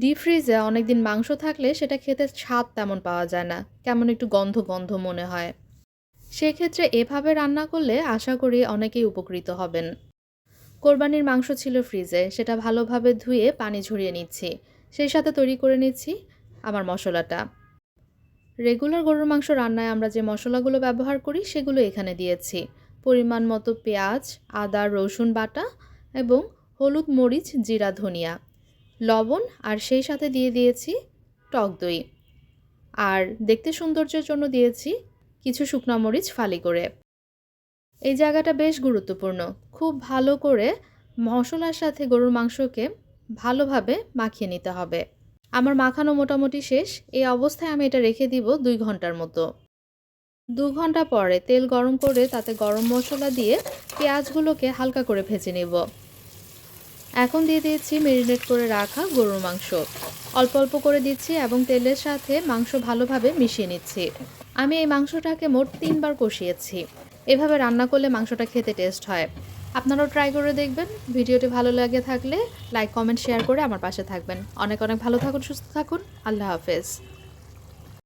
Deep ফ্রিজে অনেকদিন মাংস থাকলে সেটা খেতে স্বাদ তেমন পাওয়া যায় না, কেমন একটু গন্ধ গন্ধ মনে হয়। সেক্ষেত্রে এভাবে রান্না করলে আশা করি অনেকেই উপকৃত হবেন। কোরবানির মাংস ছিল ফ্রিজে সেটা ভালোভাবে ধুয়ে পানি ঝরিয়ে নিচ্ছি। সেই সাথে তৈরি করে নিচ্ছি আমার মশলাটা। রেগুলার গরুর মাংস রান্নায় আমরা যে মশলাগুলো ব্যবহার করি, সেগুলো এখানে দিয়েছি। পরিমাণ মতো পেঁয়াজ, আদা, রসুন বাটা এবং হলুদ মরিচ, জিরা, ধনিয়া। লবণ আর সেই সাথে দিয়ে দিয়েছি টক দই। আর দেখতে সৌন্দর্যের জন্য দিয়েছি কিছু শুকনো মরিচ ফালি করে। এই জায়গাটা বেশ গুরুত্বপূর্ণ। খুব ভালো করে মশলার সাথে গরুর মাংসকে ভালোভাবে মাখিয়ে নিতে হবে। আমার মাখানো মোটামুটি শেষ। এই অবস্থায় আমি এটা রেখে দিব দুই ঘণ্টার মতো। দু ঘণ্টা পরে তেল গরম করে তাতে গরম মশলা দিয়ে পেঁয়াজগুলোকে হালকা করে ভেজে নেব। এখন দিয়ে দিয়েছি মেরিনেট করে রাখা গরুর মাংস। অল্প অল্প করে দিচ্ছি এবং তেলের সাথে মাংস ভালোভাবে মিশিয়ে নিচ্ছি। আমি এই মাংসটাকে মোট তিনবার কষিয়েছি। এভাবে রান্না করলে মাংসটা খেতে টেস্ট হয়। আপনারাও ট্রাই করে দেখবেন। ভিডিওটি ভালো লাগে থাকলে লাইক কমেন্ট শেয়ার করে আমার পাশে থাকবেন। অনেক অনেক ভালো থাকুন, সুস্থ থাকুন। আল্লাহ হাফেজ।